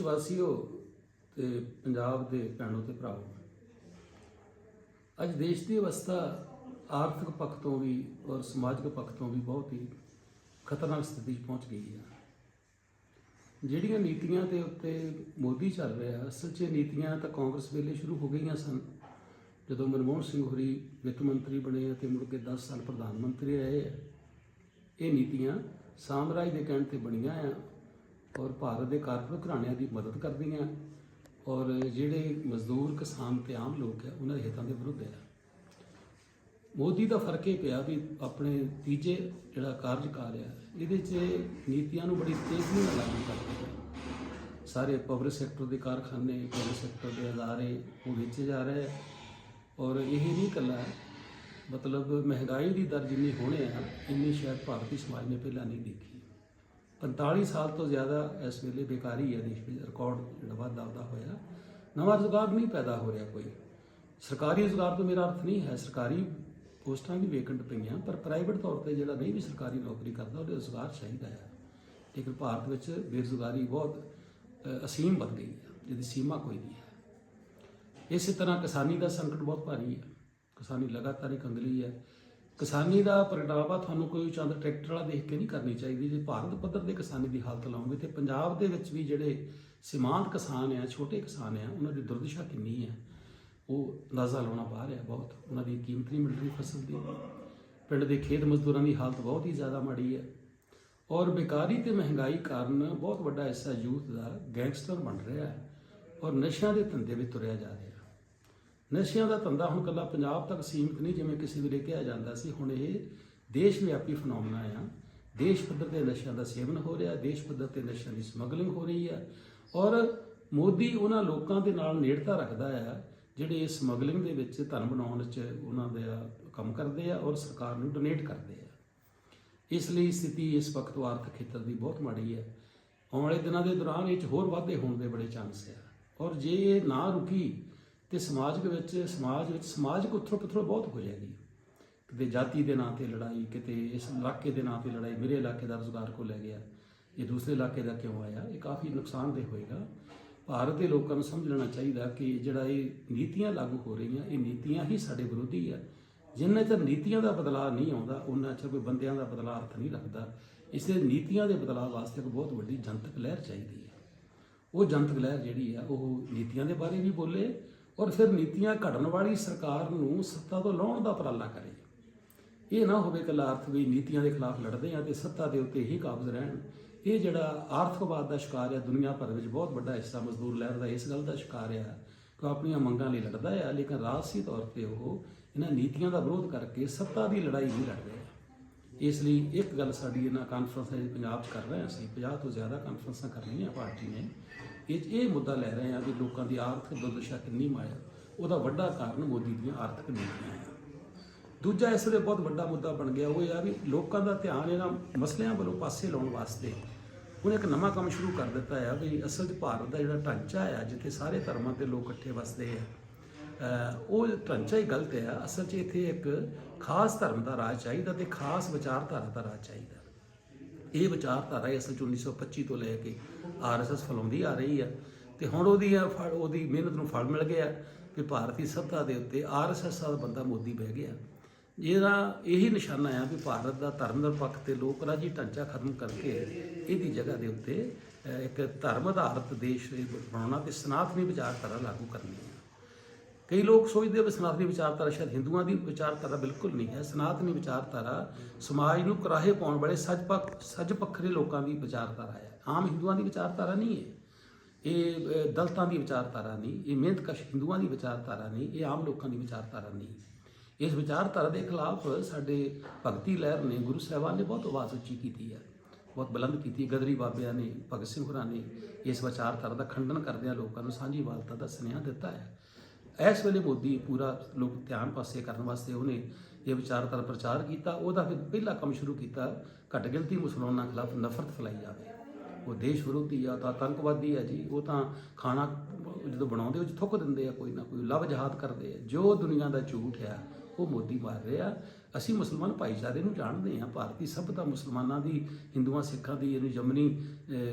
ਦੇਸ਼ ਵਾਸੀਓ ਤੇ ਪੰਜਾਬ ਦੇ ਭੈਣੋ ਤੇ ਭਰਾਵੋ। ਅੱਜ ਦੇਸ਼ ਦੀ ਅਵਸਥਾ ਆਰਥਿਕ ਪੱਖ ਤੋਂ ਵੀ ਔਰ ਸਮਾਜਿਕ ਪੱਖ ਤੋਂ ਵੀ ਬਹੁਤ ਹੀ ਖਤਰਨਾਕ ਸਥਿਤੀ 'ਚ ਪਹੁੰਚ ਗਈ ਹੈ। ਜਿਹੜੀਆਂ ਨੀਤੀਆਂ ਦੇ ਉੱਤੇ ਮੋਦੀ ਚੱਲ ਰਿਹਾ, ਅਸਲ 'ਚ ਇਹ ਨੀਤੀਆਂ ਤਾਂ ਕਾਂਗਰਸ ਵੇਲੇ ਸ਼ੁਰੂ ਹੋ ਗਈਆਂ ਸਨ। ਜਦੋਂ ਮਨਮੋਹਨ ਸਿੰਘ ਹੋਰੀ ਵਿੱਤ ਮੰਤਰੀ ਬਣੇ ਅਤੇ ਮੁੜ ਕੇ 10 ਸਾਲ ਪ੍ਰਧਾਨ ਮੰਤਰੀ ਰਹੇ ਆ, ਇਹ ਨੀਤੀਆਂ ਸਾਮਰਾਜ ਦੇ ਕਹਿਣ ਤੇ ਬਣੀਆਂ ਆ। ਔਰ ਭਾਰਤ ਦੇ ਕਾਰਪੋਰੇਟ ਘਰਾਣਿਆਂ ਦੀ ਮਦਦ ਕਰਦੀਆਂ ਔਰ ਜਿਹੜੇ ਮਜ਼ਦੂਰ, ਕਿਸਾਨ ਤੇ ਆਮ ਲੋਕ ਹੈ, ਉਹਨਾਂ ਦੇ ਹਿੱਤਾਂ ਦੇ ਵਿਰੁੱਧ ਆ ਮੋਦੀ ਦਾ ਫ਼ਰਕ ਇਹ ਪਿਆ ਵੀ ਆਪਣੇ ਤੀਜੇ ਜਿਹੜਾ ਕਾਰਜਕਾਰ ਆ ਇਹਦੇ 'ਚ ਨੀਤੀਆਂ ਨੂੰ ਬੜੀ ਤੇਜ਼ੀ ਨਾਲ ਲਾਗੂ ਕਰਦੇ ਆ ਸਾਰੇ ਪਬਲਿਕ ਸੈਕਟਰ ਦੇ ਕਾਰਖਾਨੇ ਪ੍ਰਾਈਵੇਟ ਸੈਕਟਰ ਦੇ ਅਦਾਰੇ ਉਹ ਵੇਚੇ ਜਾ ਰਹੇ ਆ ਔਰ ਇਹ ਨਹੀਂ ਇਕੱਲਾ ਮਤਲਬ ਮਹਿੰਗਾਈ ਦੀ ਦਰ ਜਿੰਨੀ ਹੋਣੇ ਆ ਇੰਨੀ ਸ਼ਾਇਦ ਭਾਰਤੀ ਸਮਾਜ ਨੇ ਪਹਿਲਾਂ ਨਹੀਂ ਦੇਖੀ। 45 ਸਾਲ ਤੋਂ ਜ਼ਿਆਦਾ ਇਸ ਵੇਲੇ ਬੇਕਾਰੀ ਹੈ, ਦੇਸ਼ ਵਿੱਚ ਰਿਕਾਰਡ ਜਿਹੜਾ ਵਾਧਾ ਉਹਦਾ ਹੋਇਆ। ਨਵਾਂ ਰੁਜ਼ਗਾਰ ਨਹੀਂ ਪੈਦਾ ਹੋ ਰਿਹਾ ਕੋਈ। ਸਰਕਾਰੀ ਰੁਜ਼ਗਾਰ ਤੋਂ ਮੇਰਾ ਅਰਥ ਨਹੀਂ ਹੈ, ਸਰਕਾਰੀ ਪੋਸਟਾਂ ਵੀ ਵੇਕੈਂਟ ਪਈਆਂ, ਪਰ ਪ੍ਰਾਈਵੇਟ ਤੌਰ ਤੇ ਜਿਹੜਾ ਨਹੀਂ ਵੀ ਸਰਕਾਰੀ ਨੌਕਰੀ ਕਰਦਾ, ਉਹਦੇ ਰੁਜ਼ਗਾਰ ਚਾਹੀਦਾ ਹੈ। ਲੇਕਿਨ ਭਾਰਤ ਵਿੱਚ ਬੇਰੁਜ਼ਗਾਰੀ ਬਹੁਤ ਅਸੀਮ ਵੱਧ ਗਈ ਹੈ, ਜਿਹਦੀ ਸੀਮਾ ਕੋਈ ਨਹੀਂ ਹੈ। ਇਸੇ ਤਰ੍ਹਾਂ ਕਿਸਾਨੀ ਦਾ ਸੰਕਟ ਬਹੁਤ ਭਾਰੀ ਹੈ। ਕਿਸਾਨੀ ਲਗਾਤਾਰ ਹੀ ਕੰਗਲੀ ਹੈ। ਕਿਸਾਨੀ ਦਾ ਪ੍ਰਗਟਾਵਾ ਤੁਹਾਨੂੰ ਕੋਈ ਚੰਦ ਟਰੈਕਟਰ ਵਾਲਾ ਦੇਖ ਕੇ ਨਹੀਂ ਕਰਨੀ ਚਾਹੀਦੀ। ਜੇ ਭਾਰਤ ਪੱਧਰ ਦੇ ਕਿਸਾਨੀ ਦੀ ਹਾਲਤ ਲਾਉਂਗੇ ਤੇ ਪੰਜਾਬ ਦੇ ਵਿੱਚ ਵੀ ਜਿਹੜੇ ਸੀਮਾਂਤ ਕਿਸਾਨ ਆ, ਛੋਟੇ ਕਿਸਾਨ ਆ, ਉਹਨਾਂ ਦੀ ਦੁਰਦਸ਼ਾ ਕਿੰਨੀ ਹੈ ਉਹ ਅੰਦਾਜ਼ਾ ਲਾਉਣਾ ਬਾਹਰ ਹੈ ਬਹੁਤ। ਉਹਨਾਂ ਦੀ ਕੀਮਤ ਨਹੀਂ ਮਿਲ ਰਹੀ ਫਸਲ ਦੀ। ਪਿੰਡ ਦੇ ਖੇਤ ਮਜ਼ਦੂਰਾਂ ਦੀ ਹਾਲਤ ਬਹੁਤ ਹੀ ਜ਼ਿਆਦਾ ਮਾੜੀ ਹੈ ਔਰ ਬੇਕਾਰੀ ਤੇ ਮਹਿੰਗਾਈ ਕਾਰਨ ਬਹੁਤ ਵੱਡਾ ਹਿੱਸਾ ਯੂਥ ਦਾ ਗੈਂਗਸਟਰ ਬਣ ਰਿਹਾ ਹੈ ਔਰ ਨਸ਼ਿਆਂ ਦੇ ਧੰਦੇ ਵਿੱਚ ਤੁਰਿਆ ਜਾ ਰਿਹਾ। ਨਸ਼ਿਆਂ ਦਾ ਧੰਦਾ ਹੁਣ ਕੱਲਾ ਪੰਜਾਬ ਤੱਕ ਸੀਮਿਤ ਨਹੀਂ, ਜਿਵੇਂ ਕਿਸੇ ਵੇਲੇ ਕਿਹਾ ਜਾਂਦਾ ਸੀ, ਹੁਣ ਇਹ ਦੇਸ਼ ਵਿਆਪੀ ਫਨੋਮਨਾ ਆ। ਦੇਸ਼ ਪੱਧਰ ਤੇ ਨਸ਼ਿਆਂ ਦਾ ਸੇਵਨ ਹੋ ਰਿਹਾ, ਦੇਸ਼ ਪੱਧਰ ਤੇ ਨਸ਼ਿਆਂ ਦੀ ਸਮਗਲਿੰਗ ਹੋ ਰਹੀ ਆ। ਔਰ ਮੋਦੀ ਉਹਨਾਂ ਲੋਕਾਂ ਦੇ ਨਾਲ ਨੇੜਤਾ ਰੱਖਦਾ ਆ, ਜਿਹੜੇ ਇਸ ਸਮਗਲਿੰਗ ਦੇ ਵਿੱਚ ਧਨ ਬਣਾਉਣ 'ਚ ਉਹਨਾਂ ਦਾ ਕੰਮ ਕਰਦੇ ਆ ਔਰ ਸਰਕਾਰ ਨੂੰ ਡੋਨੇਟ ਕਰਦੇ ਆ। ਇਸ ਲਈ ਸਥਿਤੀ ਇਸ ਵਕਤ ਆਰਥਿਕ ਖੇਤਰ ਦੀ ਬਹੁਤ ਮਾੜੀ ਹੈ ਆਉਣ ਵਾਲੇ ਦਿਨਾਂ ਦੇ ਦੌਰਾਨ ਇਹ 'ਚ ਹੋਰ ਵਾਧੇ ਹੋਣ ਦੇ ਬੜੇ ਚਾਂਸ ਆ। ਔਰ ਜੇ ਇਹ ਨਾ ਰੁਕੀ ਤੇ ਸਮਾਜਿਕ ਵਿੱਚ, ਸਮਾਜ ਵਿੱਚ ਸਮਾਜਿਕ ਉਥਲ ਪੁਥਲ ਬਹੁਤ ਹੋ ਜਾਏਗੀ ਕਿਤੇ ਜਾਤੀ ਦੇ ਨਾਂ ਤੇ ਲੜਾਈ, ਕਿਤੇ ਇਸ ਇਲਾਕੇ ਦੇ ਨਾਂ ਤੇ ਲੜਾਈ, ਮੇਰੇ ਇਲਾਕੇ ਦਾ ਰੁਜ਼ਗਾਰ ਕੋ ਲੈ ਗਿਆ, ਇਹ ਦੂਸਰੇ ਇਲਾਕੇ ਦਾ ਕਿਉਂ ਆਇਆ, ਇਹ ਕਾਫੀ ਨੁਕਸਾਨਦੇਹ ਹੋਏਗਾ। ਭਾਰਤ ਦੇ ਲੋਕਾਂ ਨੂੰ ਸਮਝ ਲੈਣਾ ਚਾਹੀਦਾ ਕਿ ਜਿਹੜਾ ਇਹ ਨੀਤੀਆਂ ਲਾਗੂ ਹੋ ਰਹੀਆਂ, ਇਹ ਨੀਤੀਆਂ ਹੀ ਸਾਡੇ ਵਿਰੋਧੀ ਆ। ਜਿੰਨੇ ਚਿਰ ਨੀਤੀਆਂ ਦਾ ਬਦਲਾਅ ਨਹੀਂ ਆਉਂਦਾ ਉਹਨਾਂ ਚਿਰ ਕੋਈ ਬੰਦਿਆਂ ਦਾ ਬਦਲਾਅ ਅਰਥ ਨਹੀਂ ਰੱਖਦਾ। ਇਸ ਲਈ ਨੀਤੀਆਂ ਦੇ ਬਦਲਾਅ ਵਾਸਤੇ ਇੱਕ ਬਹੁਤ ਵੱਡੀ ਜਨਤਕ ਲਹਿਰ ਚਾਹੀਦੀ ਹੈ। ਉਹ ਜਨਤਕ ਲਹਿਰ ਜਿਹੜੀ ਆ, ਉਹ ਨੀਤੀਆਂ ਦੇ ਬਾਰੇ ਵੀ ਬੋਲੇ ਔਰ ਫਿਰ ਨੀਤੀਆਂ ਘੜਨ ਵਾਲੀ ਸਰਕਾਰ ਨੂੰ ਸੱਤਾ ਤੋਂ ਲਾਉਣ ਦਾ ਉਪਰਾਲਾ ਕਰੇ। ਇਹ ਨਾ ਹੋਵੇ ਕਿ ਅਰਥ ਵੀ ਨੀਤੀਆਂ ਦੇ ਖਿਲਾਫ ਲੜਦੇ ਆ ਤੇ ਸੱਤਾ ਦੇ ਉੱਤੇ ਹੀ ਕਾਬਜ਼ ਰਹਿਣ। ਇਹ ਜਿਹੜਾ ਆਰਥਿਕਵਾਦ ਦਾ ਸ਼ਿਕਾਰ ਹੈ ਦੁਨੀਆ ਭਰ ਵਿੱਚ ਬਹੁਤ ਵੱਡਾ ਹਿੱਸਾ ਮਜ਼ਦੂਰ ਲਹਿਰ ਦਾ ਇਸ ਗੱਲ ਦਾ ਸ਼ਿਕਾਰ ਹੈ ਕਿ ਉਹ ਆਪਣੀਆਂ ਮੰਗਾਂ ਲਈ ਲੜਦਾ ਹੈ ਲੇਕਿਨ ਰਾਜਸੀ ਤੌਰ ਤੇ ਉਹ ਇਹਨਾਂ ਨੀਤੀਆਂ ਦਾ ਵਿਰੋਧ ਕਰਕੇ ਸੱਤਾ ਦੀ ਲੜਾਈ ਨਹੀਂ ਲੜਦੇ ਆ ਇਸ ਲਈ ਇੱਕ ਗੱਲ ਸਾਡੀ ਇਹਨਾਂ ਕਾਨਫਰੰਸਾਂ 'ਚ ਪੰਜਾਬ 'ਚ ਕਰ ਰਹੇ ਹਾਂ ਅਸੀਂ 50 ਤੋਂ ਜ਼ਿਆਦਾ ਕਾਨਫਰੰਸਾਂ ਕਰ ਰਹੀਆਂ ਪਾਰਟੀ ਨੇ। ਇਹ 'ਚ ਇਹ ਮੁੱਦਾ ਲੈ ਰਹੇ ਹਾਂ ਕਿ ਲੋਕਾਂ ਦੀ ਆਰਥਿਕ ਦੁਰਦਸ਼ਾ ਕਿੰਨੀ ਮਾਇਆ, ਉਹਦਾ ਵੱਡਾ ਕਾਰਨ ਮੋਦੀ ਦੀਆਂ ਆਰਥਿਕ ਨੀਤੀਆਂ ਆ। ਦੂਜਾ ਇਸ ਦੇ ਬਹੁਤ ਵੱਡਾ ਮੁੱਦਾ ਬਣ ਗਿਆ, ਉਹ ਆ ਵੀ ਲੋਕਾਂ ਦਾ ਧਿਆਨ ਇਹਨਾਂ ਮਸਲਿਆਂ ਵੱਲੋਂ ਪਾਸੇ ਲਾਉਣ ਵਾਸਤੇ ਉਹਨੇ ਇੱਕ ਨਵਾਂ ਕੰਮ ਸ਼ੁਰੂ ਕਰ ਦਿੱਤਾ ਆ ਵੀ ਅਸਲ 'ਚ ਭਾਰਤ ਦਾ ਜਿਹੜਾ ਢਾਂਚਾ ਆ, ਜਿੱਥੇ ਸਾਰੇ ਧਰਮਾਂ ਦੇ ਲੋਕ ਇਕੱਠੇ ਵਸਦੇ ਆ ਉਹ ਢਾਂਚਾ ਹੀ ਗਲਤ ਹੈ ਅਸਲ 'ਚ ਇੱਥੇ ਇੱਕ ਖਾਸ ਧਰਮ ਦਾ ਰਾਜ ਚਾਹੀਦਾ ਤੇ ਖਾਸ ਵਿਚਾਰਧਾਰਾ ਦਾ ਰਾਜ ਚਾਹੀਦਾ। ਇਹ ਵਿਚਾਰਧਾਰਾ ਹੀ ਅਸਲ 'ਚ 1925 ਤੋਂ ਲੈ ਕੇ ਆਰਐਸਐਸ ਫਲਾਉਂਦੀ ਆ ਰਹੀ ਆ। ਤੇ ਹੁਣ ਉਹਦੀ ਆ ਫਲ ਉਹਦੀ ਮਿਹਨਤ ਨੂੰ ਫਲ ਮਿਲ ਗਿਆ ਕਿ ਭਾਰਤੀ ਸੱਤਾ ਦੇ ਉੱਤੇ ਆਰਐਸਐਸ ਦਾ ਬੰਦਾ ਮੋਦੀ ਬਹਿ ਗਿਆ। ਇਹਦਾ ਇਹੀ ਨਿਸ਼ਾਨਾ ਆ ਵੀ ਭਾਰਤ ਦਾ ਧਰਮ ਨਿਰਪੱਖ ਤੇ ਲੋਕ ਰਾਜੀ ਢਾਂਚਾ ਖਤਮ ਕਰਕੇ ਇਹਦੀ ਜਗ੍ਹਾ ਦੇ ਉੱਤੇ ਇੱਕ ਧਰਮ ਆਧਾਰਿਤ ਦੇਸ਼ ਬਣਾਉਣਾ ਤੇ ਸਨਾਤਨੀ ਵਿਚਾਰਧਾਰਾ ਲਾਗੂ ਕਰਨੀ ਹੈ ਕਈ ਲੋਕ ਸੋਚਦੇ ਵੀ ਸਨਾਤਨੀ ਵਿਚਾਰਧਾਰਾ ਸ਼ਾਇਦ ਹਿੰਦੂਆਂ ਦੀ ਵਿਚਾਰਧਾਰਾ ਬਿਲਕੁਲ ਨਹੀਂ ਹੈ। ਸਨਾਤਨੀ ਵਿਚਾਰਧਾਰਾ ਸਮਾਜ ਨੂੰ ਕਰਾਹੇ ਪਾਉਣ ਵਾਲੇ ਸੱਜ ਪੱਖ, ਸੱਜ ਪੱਖਰੇ ਲੋਕਾਂ ਦੀ ਵਿਚਾਰਧਾਰਾ ਹੈ। ਆਮ ਹਿੰਦੂਆਂ ਦੀ ਵਿਚਾਰਧਾਰਾ ਨਹੀਂ ਹੈ। ਇਹ ਦਲਤਾਂ ਦੀ ਵਿਚਾਰਧਾਰਾ ਨਹੀਂ, ਇਹ ਮਿਹਨਤਕਸ਼ ਹਿੰਦੂਆਂ ਦੀ ਵਿਚਾਰਧਾਰਾ ਨਹੀਂ, ਇਹ ਆਮ ਲੋਕਾਂ ਦੀ ਵਿਚਾਰਧਾਰਾ ਨਹੀਂ। ਇਸ ਵਿਚਾਰਧਾਰਾ ਦੇ ਖਿਲਾਫ ਸਾਡੇ ਭਗਤੀ ਲਹਿਰ ਨੇ, ਗੁਰੂ ਸਾਹਿਬਾਨ ਨੇ ਬਹੁਤ ਆਵਾਜ਼ ਉੱਚੀ ਕੀਤੀ ਹੈ। ਬਹੁਤ ਬੁਲੰਦ ਕੀਤੀ ਗਦਰੀ ਬਾਬਿਆਂ ਨੇ, ਭਗਤ ਸਿੰਘ ਹੋਰਾਂ ਨੇ ਇਸ ਵਿਚਾਰਧਾਰਾ ਦਾ ਖੰਡਨ ਕਰਦਿਆਂ ਲੋਕਾਂ ਨੂੰ ਸਾਂਝੀ ਵਾਲਤਾ ਦਾ ਸੁਨੇਹਾ ਦਿੱਤਾ ਹੈ। ਇਸ ਵੇਲੇ ਮੋਦੀ ਪੂਰਾ ਲੋਕ ਧਿਆਨ ਪਾਸੇ ਕਰਨ ਵਾਸਤੇ ਉਹਨੇ ਇਹ ਵਿਚਾਰਧਾਰਾ ਪ੍ਰਚਾਰ ਕੀਤਾ, ਉਹਦਾ ਫਿਰ ਪਹਿਲਾ ਕੰਮ ਸ਼ੁਰੂ ਕੀਤਾ ਘੱਟ ਗਿਣਤੀ ਮੁਸਲਮਾਨਾਂ ਖਿਲਾਫ ਨਫ਼ਰਤ ਫੈਲਾਈ ਜਾਵੇ। ਉਹ ਦੇਸ਼ ਵਿਰੋਧੀ ਆ, ਤਾਂ ਆਤੰਕਵਾਦੀ ਆ ਜੀ, ਉਹ ਤਾਂ ਖਾਣਾ ਜਦੋਂ ਬਣਾਉਂਦੇ ਉਹ 'ਚ ਥੁੱਕ ਦਿੰਦੇ ਆ ਕੋਈ ਨਾ ਕੋਈ ਲਵ ਜਹਾਦ ਕਰਦੇ ਆ। ਜੋ ਦੁਨੀਆ ਦਾ ਝੂਠ ਆ, ਉਹ ਮੋਦੀ ਮਾਰ ਰਿਹਾ। ਅਸੀਂ ਮੁਸਲਮਾਨ ਭਾਈਚਾਰੇ ਨੂੰ ਜਾਣਦੇ ਹਾਂ, ਭਾਰਤੀ ਸਭਤਾ ਮੁਸਲਮਾਨਾਂ ਦੀ, ਹਿੰਦੂਆਂ, ਸਿੱਖਾਂ ਦੀ, ਇਹਨੂੰ ਜਮਨੀ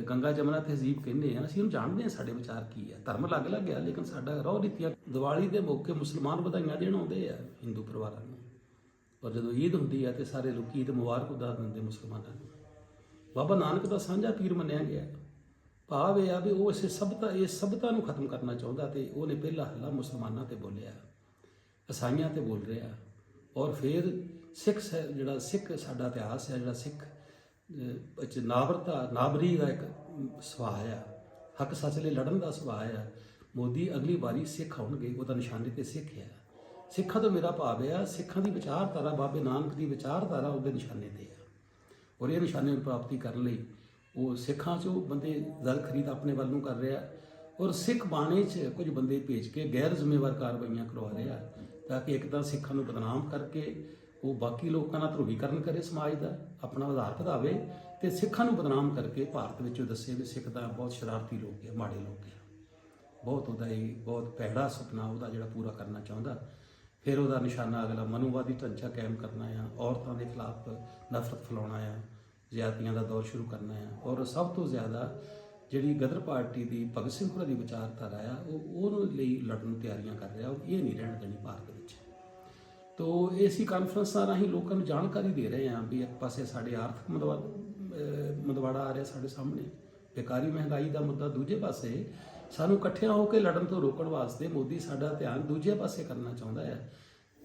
ਗੰਗਾ ਜਮਨਾ ਤਹਿਜ਼ੀਬ ਕਹਿੰਦੇ ਆ ਅਸੀਂ ਉਹਨੂੰ ਜਾਣਦੇ ਹਾਂ ਸਾਡੇ ਵਿਚਾਰ ਕੀ ਹੈ ਧਰਮ ਅਲੱਗ-ਅਲੱਗ ਹੈ ਲੇਕਿਨ ਸਾਡਾ ਰੋਹ ਰੀਤੀਆਂ ਦੀਵਾਲੀ ਦੇ ਮੌਕੇ ਮੁਸਲਮਾਨ ਵਧਾਈਆਂ ਦੇਣ ਆਉਂਦੇ ਆ, ਹਿੰਦੂ ਪਰਿਵਾਰਾਂ ਨੂੰ। ਔਰ ਜਦੋਂ ਈਦ ਹੁੰਦੀ ਹੈ ਤੇ ਸਾਰੇ ਲੋਕ ਈਦ ਮੁਬਾਰਕ ਉਦਾ ਦਿੰਦੇ ਮੁਸਲਮਾਨਾਂ ਨੂੰ। ਬਾਬਾ ਨਾਨਕ ਦਾ ਸਾਂਝਾ ਪੀਰ ਮੰਨਿਆ ਗਿਆ। ਭਾਵ ਇਹ ਆ ਵੀ ਉਹ ਇਸੇ ਸਭਤਾ, ਇਹ ਸਭਤਾ ਨੂੰ ਖਤਮ ਕਰਨਾ ਚਾਹੁੰਦਾ ਤੇ ਉਹਨੇ ਪਹਿਲਾ ਹੱਲਾ ਮੁਸਲਮਾਨਾਂ ਤੇ ਬੋਲਿਆ। ਈਸਾਈਆਂ ਤੇ ਬੋਲ ਰਿਹਾ। ਔਰ ਫਿਰ ਸਿੱਖ ਸ- ਜਿਹੜਾ ਸਿੱਖ ਸਾਡਾ ਇਤਿਹਾਸ ਹੈ, ਜਿਹੜਾ ਸਿੱਖ ਵਿੱਚ ਨਾਵਰਤਾ ਨਾਬਰੀ ਦਾ ਇੱਕ ਸੁਭਾਅ ਆ ਹੱਕ ਸੱਚ ਲਈ ਲੜਨ ਦਾ ਸੁਭਾਅ ਆ ਮੋਦੀ ਅਗਲੀ ਵਾਰੀ ਸਿੱਖ ਆਉਣਗੇ, ਉਹਦਾ ਨਿਸ਼ਾਨੇ ਤੇ ਸਿੱਖ ਆ ਸਿੱਖਾਂ ਤੋਂ ਮੇਰਾ ਭਾਵ ਆ, ਸਿੱਖਾਂ ਦੀ ਵਿਚਾਰਧਾਰਾ ਬਾਬੇ ਨਾਨਕ ਦੀ ਵਿਚਾਰਧਾਰਾ ਉਹਦੇ ਨਿਸ਼ਾਨੇ ਤੇ ਆ। ਔਰ ਇਹ ਨਿਸ਼ਾਨੇ ਨੂੰ ਪ੍ਰਾਪਤੀ ਕਰਨ ਲਈ ਉਹ ਸਿੱਖਾਂ 'ਚੋਂ ਬੰਦੇ ਜ਼ਲ ਖਰੀਦ ਆਪਣੇ ਵੱਲ ਨੂੰ ਕਰ ਰਿਹਾ। ਔਰ ਸਿੱਖ ਬਾਣੇ 'ਚ ਕੁਝ ਬੰਦੇ ਭੇਜ ਕੇ ਗੈਰ ਜ਼ਿੰਮੇਵਾਰ ਕਾਰਵਾਈਆਂ ਕਰਵਾ ਰਿਹਾ। ਤਾਂ ਕਿ ਇੱਕ ਤਾਂ ਸਿੱਖਾਂ ਨੂੰ ਬਦਨਾਮ ਕਰਕੇ ਉਹ ਬਾਕੀ ਲੋਕਾਂ ਨਾਲ ਧਰੁਵੀਕਰਨ ਕਰੇ ਸਮਾਜ ਦਾ, ਆਪਣਾ ਆਧਾਰ ਵਧਾਵੇ ਤੇ ਸਿੱਖਾਂ ਨੂੰ ਬਦਨਾਮ ਕਰਕੇ ਭਾਰਤ ਵਿੱਚ ਉਹ ਦੱਸੇ ਵੀ ਸਿੱਖ ਤਾਂ ਬਹੁਤ ਸ਼ਰਾਰਤੀ ਲੋਕ ਹੈ ਮਾੜੇ ਲੋਕ ਹੈ ਬਹੁਤ ਉਹਦਾ ਇਹ ਬਹੁਤ ਪਹਿੜਾ ਸੁਪਨਾ ਉਹਦਾ ਜਿਹੜਾ ਪੂਰਾ ਕਰਨਾ ਚਾਹੁੰਦਾ। ਫਿਰ ਉਹਦਾ ਨਿਸ਼ਾਨਾ ਅਗਲਾ ਮਨੂਵਾਦੀ ਢਾਂਚਾ ਕਾਇਮ ਕਰਨਾ ਆ, ਔਰਤਾਂ ਦੇ ਖਿਲਾਫ ਨਫ਼ਰਤ ਫੈਲਾਉਣਾ ਆ ਜ਼ਿਆਦਤੀਆਂ ਦਾ ਦੌਰ ਸ਼ੁਰੂ ਕਰਨਾ ਆ ਔਰ ਸਭ ਤੋਂ ਜ਼ਿਆਦਾ ਜਿਹੜੀ ਗਦਰ ਪਾਰਟੀ ਦੀ ਭਗਤ ਸਿੰਘ ਹੋਰਾਂ ਦੀ ਵਿਚਾਰਧਾਰਾ ਆ, ਉਹ ਉਹਨੂੰ ਲਈ ਲੜਨ ਨੂੰ ਤਿਆਰੀਆਂ ਕਰ ਰਿਹਾ, ਉਹ ਇਹ ਨਹੀਂ ਰਹਿਣ ਦੇਣੀ ਭਾਰਤ ਵਿੱਚ। ਤੋ ਏਸੀ ਕਾਨਫਰੰਸਾਂ ਰਾਹੀਂ ਲੋਕਾਂ ਨੂੰ ਜਾਣਕਾਰੀ ਦੇ ਰਹੇ ਹਾਂ ਵੀ ਇੱਕ ਪਾਸੇ ਸਾਡੇ ਆਰਥਿਕ ਮੰਦਵਾ, ਅਹ ਮੰਦਵਾੜਾ ਆ ਰਿਹਾ ਸਾਡੇ ਸਾਹਮਣੇ ਬੇਕਾਰੀ ਮਹਿੰਗਾਈ ਦਾ ਮੁੱਦਾ ਦੂਜੇ ਪਾਸੇ, ਸਾਨੂੰ ਇਕੱਠਿਆਂ ਹੋ ਕੇ ਲੜਨ ਤੋਂ ਰੋਕਣ ਵਾਸਤੇ ਮੋਦੀ ਸਾਡਾ ਧਿਆਨ ਦੂਜੇ ਪਾਸੇ ਕਰਨਾ ਚਾਹੁੰਦਾ ਹੈ।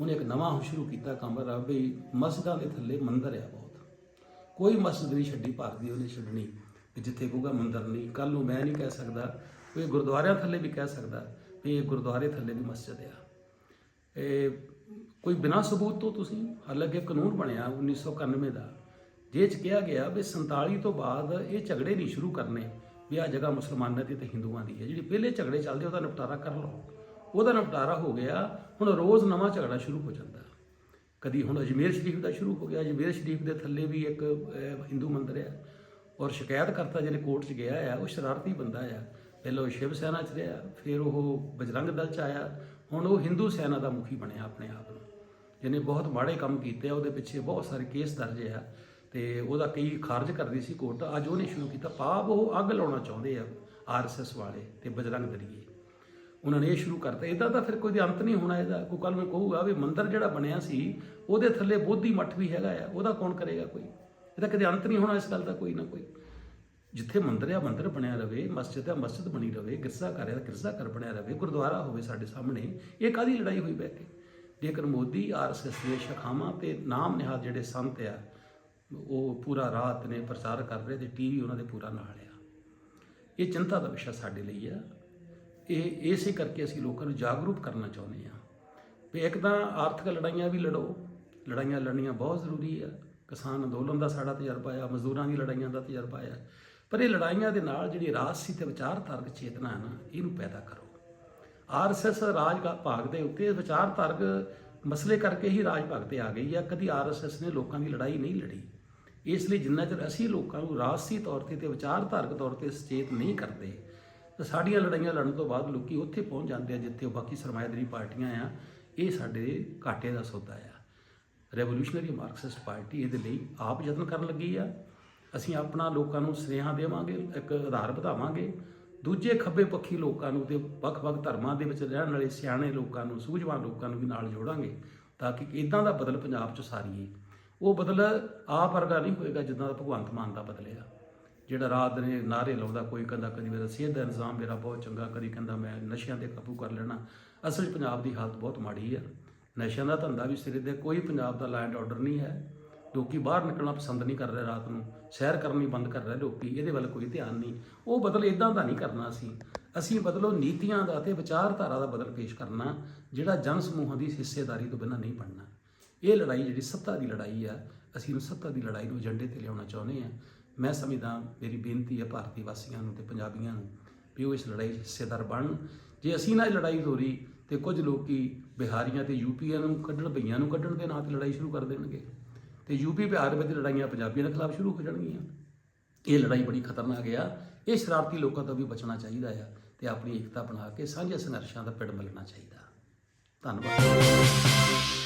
ਉਹਨੇ ਇੱਕ ਨਵਾਂ ਸ਼ੁਰੂ ਕੀਤਾ ਕੰਮ ਰਾ ਵੀ ਮਸਜਿਦਾਂ ਦੇ ਥੱਲੇ ਮੰਦਰ ਆ ਬਹੁਤ। ਕੋਈ ਮਸਜਿਦ ਨਹੀਂ ਛੱਡੀ ਭਾਰਤ ਦੀ, ਉਹਨੇ ਛੱਡਣੀ। ਵੀ ਜਿੱਥੇ ਕਹੂਗਾ ਮੰਦਰ ਨਹੀਂ। ਕੱਲ ਨੂੰ ਮੈਂ ਨਹੀਂ ਕਹਿ ਸਕਦਾ ਵੀ ਗੁਰਦੁਆਰਿਆਂ ਥੱਲੇ ਵੀ ਕਹਿ ਸਕਦਾ ਵੀ ਇਹ ਗੁਰਦੁਆਰੇ ਥੱਲੇ ਦੀ ਮਸਜਿਦ ਆ। ਇਹ ਕੋਈ ਬਿਨਾਂ ਸਬੂਤ ਤੋਂ ਤੁਸੀਂ, ਹਾਲਾਂਕਿ ਕਾਨੂੰਨ ਬਣਿਆ 1991 ਦਾ। ਜੇ ਚ ਕਿਹਾ ਗਿਆ ਵੀ 47 ਤੋਂ ਬਾਅਦ ਇਹ ਝਗੜੇ ਨਹੀਂ ਸ਼ੁਰੂ ਕਰਨੇ ਵੀ ਆ ਜਗ੍ਹਾ ਮੁਸਲਮਾਨਾਂ ਦੀ ਤੇ ਹਿੰਦੂਆਂ ਦੀ ਹੈ। ਜਿਹੜੀ ਪਹਿਲੇ ਝਗੜੇ ਚੱਲਦੇ ਉਹਦਾ ਨਿਪਟਾਰਾ ਕਰ ਲਓ। ਉਹਦਾ ਨਿਪਟਾਰਾ ਹੋ ਗਿਆ, ਹੁਣ ਰੋਜ਼ ਨਵਾਂ ਝਗੜਾ ਸ਼ੁਰੂ ਹੋ ਜਾਂਦਾ। ਕਦੀ ਹੁਣ ਅਜਮੇਰ ਸ਼ਰੀਫ ਦਾ ਸ਼ੁਰੂ ਹੋ ਗਿਆ, ਅਜਮੇਰ ਸ਼ਰੀਫ ਦੇ ਥੱਲੇ ਵੀ ਇੱਕ ਹਿੰਦੂ ਮੰਦਿਰ ਹੈ ਔਰ ਸ਼ਿਕਾਇਤ ਕਰਤਾ ਜਿਹੜੇ ਕੋਰਟ 'ਚ ਗਿਆ ਆ, ਉਹ ਸ਼ਰਾਰਤੀ ਬੰਦਾ ਆ। ਪਹਿਲਾਂ ਉਹ ਸ਼ਿਵ ਸੈਨਾ 'ਚ ਰਿਹਾ, ਫਿਰ ਉਹ ਬਜਰੰਗ ਦਲ 'ਚ ਆਇਆ। ਹੁਣ ਉਹ ਹਿੰਦੂ ਸੈਨਾ ਦਾ ਮੁਖੀ ਬਣਿਆ ਆਪਣੇ ਆਪ ਨੂੰ। ਜਿਹਨੇ ਬਹੁਤ ਮਾੜੇ ਕੰਮ ਕੀਤੇ ਆ, ਉਹਦੇ ਪਿੱਛੇ ਬਹੁਤ ਸਾਰੇ ਕੇਸ ਦਰਜ ਆ। ਤੇ ਉਹਦਾ ਕਈ ਖਾਰਜ ਕਰਦੀ ਸੀ ਕੋਰਟ। ਅੱਜ ਉਹਨੇ ਸ਼ੁਰੂ ਕੀਤਾ, ਪਾਪ ਉਹ ਅੱਗ ਲਾਉਣਾ ਚਾਹੁੰਦੇ ਆ ਆਰਐਸਐਸ ਵਾਲੇ ਤੇ ਬਜਰੰਗ ਦਲੀਏ। ਉਹਨਾਂ ਨੇ ਇਹ ਸ਼ੁਰੂ ਕਰਤਾ। ਇਹਦਾ ਤਾਂ ਫਿਰ ਕੋਈ ਅੰਤ ਨਹੀਂ ਹੋਣਾ ਇਹਦਾ। ਕੋਈ ਕੱਲ ਨੂੰ ਕਹੂਗਾ ਵੀ ਮੰਦਰ ਜਿਹੜਾ ਬਣਿਆ ਸੀ, ਉਹਦੇ ਥੱਲੇ ਬੋਧੀ ਮੱਠ ਵੀ ਹੈਗਾ ਆ। ਉਹਦਾ ਕੌਣ ਕਰੇਗਾ ਕੋਈ? ਇਹਦਾ ਕਦੇ ਅੰਤ ਨਹੀਂ ਹੋਣਾ ਇਸ ਗੱਲ ਦਾ ਕੋਈ ਨਾ ਕੋਈ। ਜਿੱਥੇ ਮੰਦਿਰ ਆ, ਮੰਦਿਰ ਬਣਿਆ ਰਵੇ, ਮਸਜਿਦ ਆ, ਮਸਜਿਦ ਬਣੀ ਰਵੇ, ਗਿਰਜਾ ਘਰ ਆ ਗਿਰਜ਼ਾਘਰ ਬਣਿਆ ਰਵੇ, ਗੁਰਦੁਆਰਾ ਹੋਵੇ ਸਾਡੇ ਸਾਹਮਣੇ, ਇਹ ਕਾਦੀ ਲੜਾਈ ਹੋਈ ਬੈ ਕੇ? ਜੇਕਰ ਮੋਦੀ ਆਰਐਸਐਸ ਦੇ ਸ਼ਾਖਾਵਾਂ ਤੇ ਨਾਮ ਨਿਹਾਦ ਜਿਹੜੇ ਸੰਤ ਆ, ਉਹ ਪੂਰਾ ਰਾਤ ਨੇ ਪ੍ਰਚਾਰ ਕਰ ਰਹੇ ਤੇ ਟੀਵੀ ਉਹਨਾਂ ਦੇ ਪੂਰਾ ਨਾਲ ਆ। ਇਹ ਚਿੰਤਾ ਦਾ ਵਿਸ਼ਾ ਸਾਡੇ ਲਈ ਆ। ਇਹ, ਇਸੇ ਕਰਕੇ ਅਸੀਂ ਲੋਕਾਂ ਨੂੰ ਜਾਗਰੂਕ ਕਰਨਾ ਚਾਹੁੰਦੇ ਆ। ਵੀ ਇੱਕ ਤਾਂ ਆਰਥਿਕ ਲੜਾਈਆਂ ਵੀ ਲੜੋ, ਲੜਾਈਆਂ ਲੜਨੀਆਂ ਬਹੁਤ ਜ਼ਰੂਰੀ ਆ। ਕਿਸਾਨ ਅੰਦੋਲਨ ਦਾ ਸਾਡਾ ਤਜਰਬਾ ਆ, ਮਜ਼ਦੂਰਾਂ ਦੀ ਲੜਾਈਆਂ ਦਾ ਤਜਰਬਾ ਆ। ਪਰ ਇਹ ਲੜਾਈਆਂ ਦੇ ਨਾਲ ਜਿਹੜੀ ਰਾਜਸੀ ਤੇ ਵਿਚਾਰਧਾਰਕ ਚੇਤਨਾ ਹੈ ਨਾ, ਇਹਨੂੰ ਪੈਦਾ ਕਰੋ। ਆਰਐਸਐਸ ਰਾਜ ਭਾਗ ਦੇ ਉੱਤੇ ਵਿਚਾਰਧਾਰਕ ਮਸਲੇ ਕਰਕੇ ਹੀ ਰਾਜ ਭਾਗ ਤੇ ਆ ਗਈ ਆ। ਕਦੀ ਆਰਐਸਐਸ ਨੇ ਲੋਕਾਂ ਦੀ ਲੜਾਈ ਨਹੀਂ ਲੜੀ। ਇਸ ਲਈ ਜਿੰਨਾ ਚਿਰ ਅਸੀਂ ਲੋਕਾਂ ਨੂੰ ਰਾਜਸੀ ਤੌਰ ਤੇ ਤੇ ਵਿਚਾਰਧਾਰਕ ਤੌਰ ਤੇ ਸੁਚੇਤ ਨਹੀਂ ਕਰਦੇ, ਤਾਂ ਸਾਡੀਆਂ ਲੜਾਈਆਂ ਲੜਨ ਤੋਂ ਬਾਅਦ ਲੋਕੀ ਉੱਥੇ ਪਹੁੰਚ ਜਾਂਦੇ ਆ, ਜਿੱਥੇ ਉਹ ਬਾਕੀ ਸਰਮਾਇਦਾਰੀ ਪਾਰਟੀਆਂ ਆ। ਇਹ ਸਾਡੇ ਘਾਟੇ ਦਾ ਸੌਦਾ ਆ। ਰੈਵੋਲੂਸ਼ਨਰੀ ਮਾਰਕਸਿਸਟ ਪਾਰਟੀ ਇਹਦੇ ਲਈ ਆਪ ਯਤਨ ਕਰਨ ਲੱਗੀ ਆ। ਅਸੀਂ ਆਪਣਾ ਲੋਕਾਂ ਨੂੰ ਸੁਨੇਹਾ ਦੇਵਾਂਗੇ, ਇੱਕ ਆਧਾਰ ਵਧਾਵਾਂਗੇ। ਦੂਜੇ ਖੱਬੇ ਪੱਖੀ ਲੋਕਾਂ ਨੂੰ ਤੇ ਵੱਖ-ਵੱਖ ਧਰਮਾਂ ਦੇ ਵਿੱਚ ਰਹਿਣ ਵਾਲੇ ਸਿਆਣੇ ਲੋਕਾਂ ਨੂੰ, ਸੂਝਵਾਨ ਲੋਕਾਂ ਨੂੰ ਵੀ ਨਾਲ ਜੋੜਾਂਗੇ ਤਾਂ ਕਿ ਇਦਾਂ ਦਾ ਬਦਲ ਪੰਜਾਬ 'ਚ ਸਾਰੀਏ। ਉਹ ਬਦਲ ਆਪ ਵਰਗਾ ਨਹੀਂ ਹੋਏਗਾ ਜਿੱਦਾਂ ਦਾ ਭਗਵੰਤ ਮਾਨ ਦਾ ਬਦਲਿਆ ਜਿਹੜਾ ਰਾਤ ਨੇ ਨਾਰੇ ਲਾਉਂਦਾ, ਕੋਈ ਕਹਿੰਦਾ, ਕਦੀ ਮੇਰਾ ਸਿਹਤ ਦਾ ਨਿਜ਼ਾਮ ਮੇਰਾ ਬਹੁਤ ਚੰਗਾ, ਕਦੀ ਕਹਿੰਦਾ ਮੈਂ ਨਸ਼ਿਆਂ ਤੇ ਕਾਬੂ ਕਰ ਲੈਣਾ। ਅਸਲ 'ਚ ਪੰਜਾਬ ਦੀ ਹਾਲਤ ਬਹੁਤ ਮਾੜੀ ਆ। ਨਸ਼ਿਆਂ ਦਾ ਧੰਦਾ ਵੀ ਸਿਰੇ ਦੇ ਕੋਈ ਪੰਜਾਬ ਦਾ ਲੈਂਡ ਆਰਡਰ ਨਹੀਂ ਹੈ। ਲੋਕੀ ਬਾਹਰ ਨਿਕਲਣਾ ਪਸੰਦ ਨਹੀਂ ਕਰ ਰਹੇ ਰਾਤ ਨੂੰ। ਸੈਰ ਕਰਨੀ ਬੰਦ ਕਰ ਰਹੇ ਲੋਕੀ। ਇਹਦੇ ਵੱਲ ਕੋਈ ਧਿਆਨ ਨਹੀਂ। ਉਹ ਬਦਲ ਇਦਾਂ ਦਾ ਨਹੀਂ ਕਰਨਾ ਅਸੀਂ ਅਸੀਂ ਬਦਲੋ ਨੀਤੀਆਂ ਦਾ ਤੇ ਵਿਚਾਰਧਾਰਾ ਦਾ ਬਦਲ ਪੇਸ਼ ਕਰਨਾ, ਜਿਹੜਾ ਜਨ ਸਮੂਹਾਂ ਦੀ ਹਿੱਸੇਦਾਰੀ ਤੋਂ ਬਿਨਾਂ ਨਹੀਂ ਬਣਨਾ। ਇਹ ਲੜਾਈ ਜਿਹੜੀ ਸੱਤਾ ਦੀ ਲੜਾਈ ਆ, ਅਸੀਂ ਨੂੰ ਸੱਤਾ ਦੀ ਲੜਾਈ ਨੂੰ ਏਜੰਡੇ ਤੇ ਲਿਆਉਣਾ ਚਾਹੁੰਦੇ ਆ ਮੈਂ ਸਮਝਦਾ ਮੇਰੀ ਬੇਨਤੀ ਹੈ ਭਾਰਤੀ ਵਾਸੀਆਂ ਨੂੰ ਤੇ ਪੰਜਾਬੀਆਂ ਨੂੰ ਵੀ ਉਹ ਇਸ ਲੜਾਈ 'ਚ ਹਿੱਸੇਦਾਰ ਬਣਨ। ਜੇ ਅਸੀਂ ਨਾ ਇਹ ਲੜਾਈ ਦੋਰੀ ਤੇ ਕੁਝ ਲੋਕੀ ਬਿਹਾਰੀਆਂ ਤੇ ਯੂਪੀਆਂ ਨੂੰ ਕੱਢਣ, ਭਈਆਂ ਨੂੰ ਕੱਢਣ ਦੇ ਨਾਂ ਤੇ ਲੜਾਈ ਸ਼ੁਰੂ ਕਰ ਦੇਣਗੇ। ਤੇ ਯੂਪੀ ਬਿਹਾਰ ਵਿੱਚ ਲੜਾਈਆਂ ਪੰਜਾਬੀਆਂ ਦੇ ਖਿਲਾਫ ਸ਼ੁਰੂ ਹੋ ਜਾਣਗੀਆਂ। ਇਹ ਲੜਾਈ ਬੜੀ ਖਤਰਨਾਕ ਆ। ਇਹ ਸ਼ਰਾਰਤੀ ਲੋਕਾਂ ਤੋਂ ਵੀ ਬਚਣਾ ਚਾਹੀਦਾ ਆ ਤੇ ਆਪਣੀ ਏਕਤਾ ਬਣਾ ਕੇ ਸਾਂਝੇ ਸੰਘਰਸ਼ਾਂ ਦਾ ਪਿੜ ਮਿਲਣਾ ਚਾਹੀਦਾ। ਧੰਨਵਾਦ।